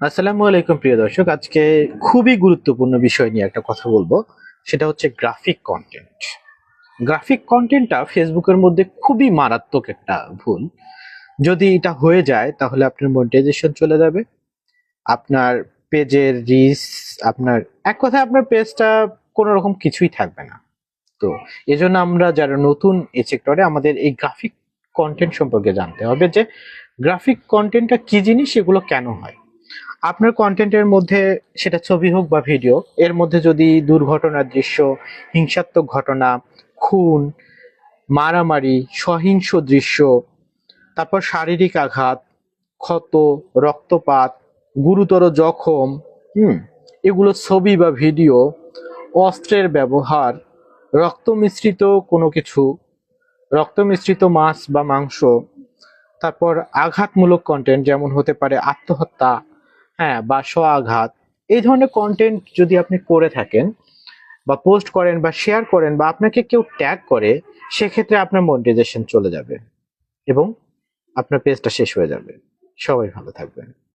আসসালামু আলাইকুম, প্রিয় দর্শক। আজকে খুবই গুরুত্বপূর্ণ বিষয় নিয়ে একটা কথা বলব। সেটা হচ্ছে গ্রাফিক কন্টেন্ট গ্রাফিক কন্টেন্টটা ফেসবুকের মধ্যে খুবই মারাত্মক একটা ভুল। যদি এটা হয়ে যায়, তাহলে আপনার মনিটাইজেশন চলে যাবে। আপনার পেজের রিস আপনার, এক কথায় আপনার পেজটা কোনো রকম কিছুই থাকবে না। তো এজন্য আমরা যারা নতুন এই সেক্টরে আমাদের এই গ্রাফিক কন্টেন্ট সম্পর্কে জানতে হবে যে গ্রাফিক কন্টেন্টটা কি জিনিস সেগুলো কেন হয়? আপনার কন্টেন্টের মধ্যে সেটা ছবি হোক বা ভিডিও এর মধ্যে যদি দুর্ঘটনার দৃশ্য, হিংসাত্মক ঘটনা, খুন, মারামারি, সহিংস দৃশ্য, তারপর শারীরিক আঘাত, ক্ষত, রক্তপাত, গুরুতর জখম, হুম, এগুলো ছবি বা ভিডিও অস্ত্রের ব্যবহার রক্ত মিশ্রিত কোনো কিছু রক্ত মিশ্রিত মাছ বা মাংস, তারপর আঘাতমূলক কন্টেন্ট যেমন হতে পারে আত্মহত্যা হ্যাঁ বা স্ব আঘাত এই ধরনের কন্টেন্ট যদি আপনি করে থাকেন, বা পোস্ট করেন, বা শেয়ার করেন, বা আপনাকে কেউ ট্যাগ করে, সেক্ষেত্রে আপনার মনিটাইজেশন চলে যাবে এবং আপনার পেজটা শেষ হয়ে যাবে। সবাই ভালো থাকবেন।